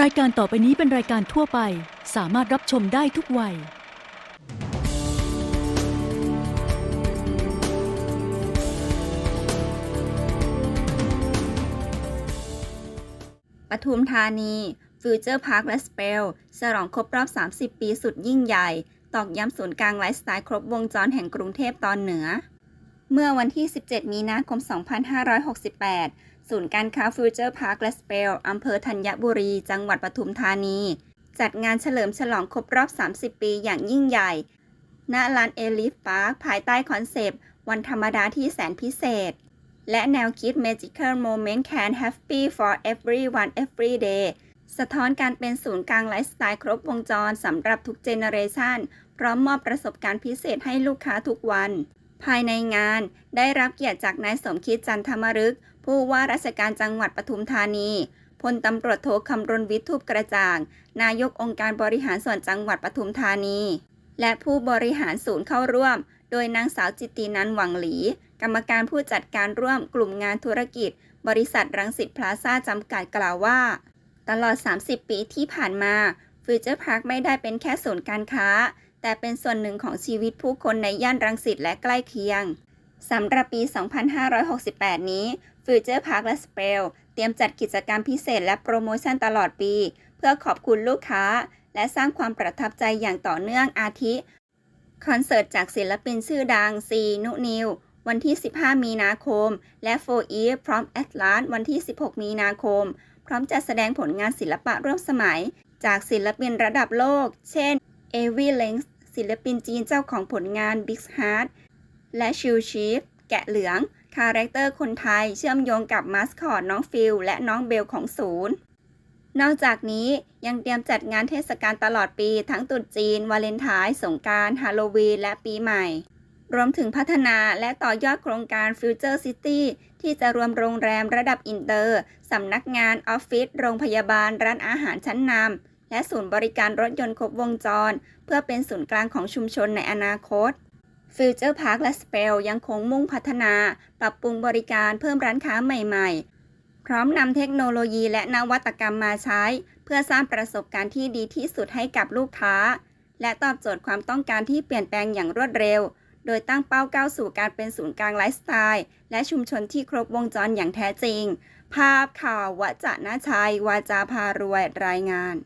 รายการต่อไปนี้เป็นรายการทั่วไป สามารถรับชมได้ทุกวัย ปทุมธานีฟิวเจอร์พาร์คและสเปลฉลองครบรอบ 30 ปีสุดยิ่งใหญ่ ตอกย้ำศูนย์กลางไลฟ์สไตล์ครบวงจรแห่งกรุงเทพตอนเหนือ เมื่อวันที่ 17 มีนาคม 2568 ศูนย์การค้าฟิวเจอร์พาร์คและสเปลอำเภอธัญบุรี จังหวัดปทุมธานี จัดงานเฉลิมฉลองครบรอบ 30 ปีอย่างยิ่งใหญ่ ณ ลานเอลิฟพาร์คภายใต้คอนเซปต์ วันธรรมดาที่แสนพิเศษ และแนวคิด Magical Moment Can Happy for Everyone Every Day สะท้อนการเป็นศูนย์กลางไลฟ์สไตล์ครบวงจรสำหรับทุกเจเนอเรชันพร้อมมอบประสบการณ์พิเศษให้ลูกค้าทุกวัน ภายในงานได้รับเกียรติจากนายสมคิดจันทมรึก ผู้ว่าราชการจังหวัดปทุมธานีพลตำรวจโทคำรณวิทย์ทูปกระจ่าง นายกองค์การบริหารส่วนจังหวัดปทุมธานี และผู้บริหารศูนย์เข้าร่วม โดยนางสาวจิตตินันหวังหลี กรรมการผู้จัดการร่วมกลุ่มงานธุรกิจ บริษัทรังสิตพลาซ่าจำกัดกล่าวว่า ตลอด 30 ปีที่ผ่านมาฟิวเจอร์พาร์คไม่ได้เป็นแค่ศูนย์การค้า แต่เป็นส่วนหนึ่งของชีวิตผู้คนในย่านรังสิตและใกล้เคียงสำหรับปี 2568 นี้ฟิวเจอร์พาร์คและสเปลเตรียมจัดกิจกรรมพิเศษและโปรโมชั่นตลอดปี เพื่อขอบคุณลูกค้า และสร้างความประทับใจอย่างต่อเนื่องอาทิ คอนเสิร์ตจากศิลปินชื่อดังซีนุนิว วันที่ 15 มีนาคม และโฟอีฟพร้อมแอตลานวันที่ 16 มีนาคม พร้อมจัดแสดงผลงานศิลปะร่วมสมัย จากศิลปินระดับโลก เช่นเอวีเลง ศิลปินจีนเจ้าของผลงาน Big Heart และชิวชีฟแกะเหลือง คาแรคเตอร์คนไทยเชื่อมโยงกับมาสคอตน้องฟิลและน้องเบลของศูนย์ นอกจากนี้ยังเตรียมจัดงานเทศกาลตลอดปีทั้งตรุษจีน วาเลนไทน์สงกรารฮาโลวีน และปีใหม่ รวมถึงพัฒนาและต่อยอดโครงการ Future City ที่จะรวมโรงแรมระดับอินเตอร์ สำนักงานออฟฟิศโรงพยาบาลร้านอาหารชั้นนำ และศูนย์บริการรถยนต์ครบวงจร เพื่อเป็นศูนย์กลางของชุมชนในอนาคต Future Park และ Spell ยังคงมุ่งพัฒนา ปรับปรุงบริการเพิ่มร้านค้าใหม่ๆ พร้อมนำเทคโนโลยีและนวัตกรรมมาใช้ เพื่อสร้างประสบการณ์ที่ดีที่สุดให้กับลูกค้า และตอบโจทย์ความต้องการที่เปลี่ยนแปลงอย่างรวดเร็ว โดยตั้งเป้าก้าวสู่การเป็นศูนย์กลางไลฟ์สไตล์ และชุมชนที่ครบวงจรอย่างแท้จริง ภาพข่าววจนะชัย วาจาพารวยรายงาน